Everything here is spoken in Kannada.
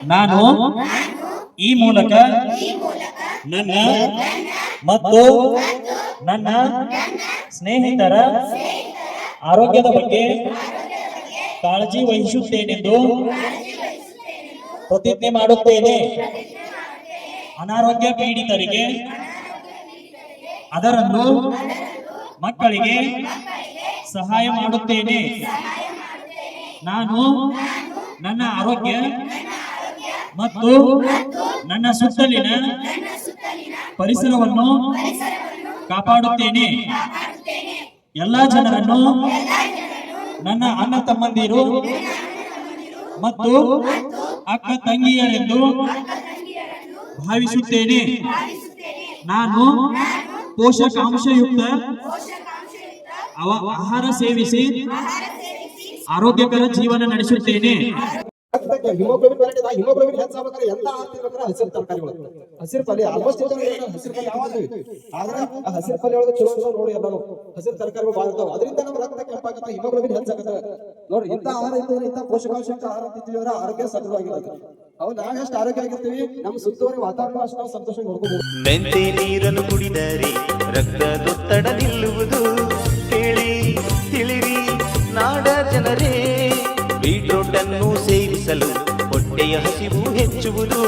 ನಾನು ಈ ಮೂಲಕ ನನ್ನ ಮತ್ತು ನನ್ನ ಸ್ನೇಹಿತರ ಆರೋಗ್ಯದ ಬಗ್ಗೆ ಕಾಳಜಿ ವಹಿಸುತ್ತೇನೆಂದು ಪ್ರತಿಜ್ಞೆ ಮಾಡುತ್ತೇನೆ. ಅನಾರೋಗ್ಯ ಪೀಡಿತರಿಗೆ, ಅದರಲ್ಲೂ ಮಕ್ಕಳಿಗೆ ಸಹಾಯ ಮಾಡುತ್ತೇನೆ. ನಾನು ನನ್ನ ಆರೋಗ್ಯ ಮತ್ತು ನನ್ನ ಸುತ್ತಲಿನ ಪರಿಸರವನ್ನು ಕಾಪಾಡುತ್ತೇನೆ. ಎಲ್ಲಾ ಜನರನ್ನು ನನ್ನ ಅಣ್ಣ ತಮ್ಮಂದಿರು ಮತ್ತು ಅಕ್ಕ ತಂಗಿಯರೆಂದು ಭಾವಿಸುತ್ತೇನೆ. ನಾನು ಪೋಷಕಾಂಶಯುಕ್ತ ಆಹಾರ ಸೇವಿಸಿ ಆರೋಗ್ಯಕರ ಜೀವನ ನಡೆಸುತ್ತೇನೆ. ರಕ್ತಕ್ಕೆ ಹಿಮೋಗ್ಲೋಬಿನ್ ಕ್ವಾಲಿಟಿ ಹಿಮೋಗ್ಲೋಬಿನ್ ಹೆಚ್ಚಾಗ್ಬೇಕಾದ್ರೆ ಎಂತ ಆಹಾರ ತಿನ್ಬೇಕಾದ್ರೆ ಹಸಿರು ತರಕಾರಿಗಳು. ಹಸಿರು ಪಲ್ಯ ಆಲ್ಮೋಸ್ಟ್ ಹಸಿರು ಪಲ್ಯ ಯಾವಾಗ್ಲೂ ಆದ್ರೆ ಆ ಹಸಿರು ಪಲ್ಯ ಒಳಗೆ ಚಲೋ ಚಲೋ ನೋಡಿ ಎಲ್ಲಾನು. ಹಸಿರು ತರಕಾರಿಗಳು ಭಾಳ ಇರ್ತಾವ. ಅದರಿಂದ ನಮ್ಮ ರಕ್ತ ಕೆಂಪಾಗುತ್ತೆ ಹಿಮೋಗ್ಲೋಬಿನ್ ಹೆಚ್ಚಾಗುತ್ತೆ ನೋಡಿ ಇಂತ ಆಹಾರ ಇದ್ದರೆ ಇಂತ ಪೋಷಕಾಂಶಯುಕ್ತ ಆಹಾರ ತಿಂತೀವಿ ಅಂದ್ರೆ ಆರೋಗ್ಯ ಸದೃಢವಾಗಿರುತ್ತೆ. ಅವು ನಾವ್ ಎಷ್ಟು ಆರೋಗ್ಯ ಆಗಿರ್ತೀವಿ ನಮ್ಮ ಸುತ್ತುವರಿ ವಾತಾವರಣ ಅಷ್ಟು ನಾವು ಸಂತೋಷ ನೋಡ್ಕೋಬಹುದು ನೀರನ್ನು ಕುಡಿದರೆ ರಕ್ತದೊತ್ತಡ హింసలు పొట్టೆಯ ಹಸಿವು ಹೆಚ್ಚುವುದು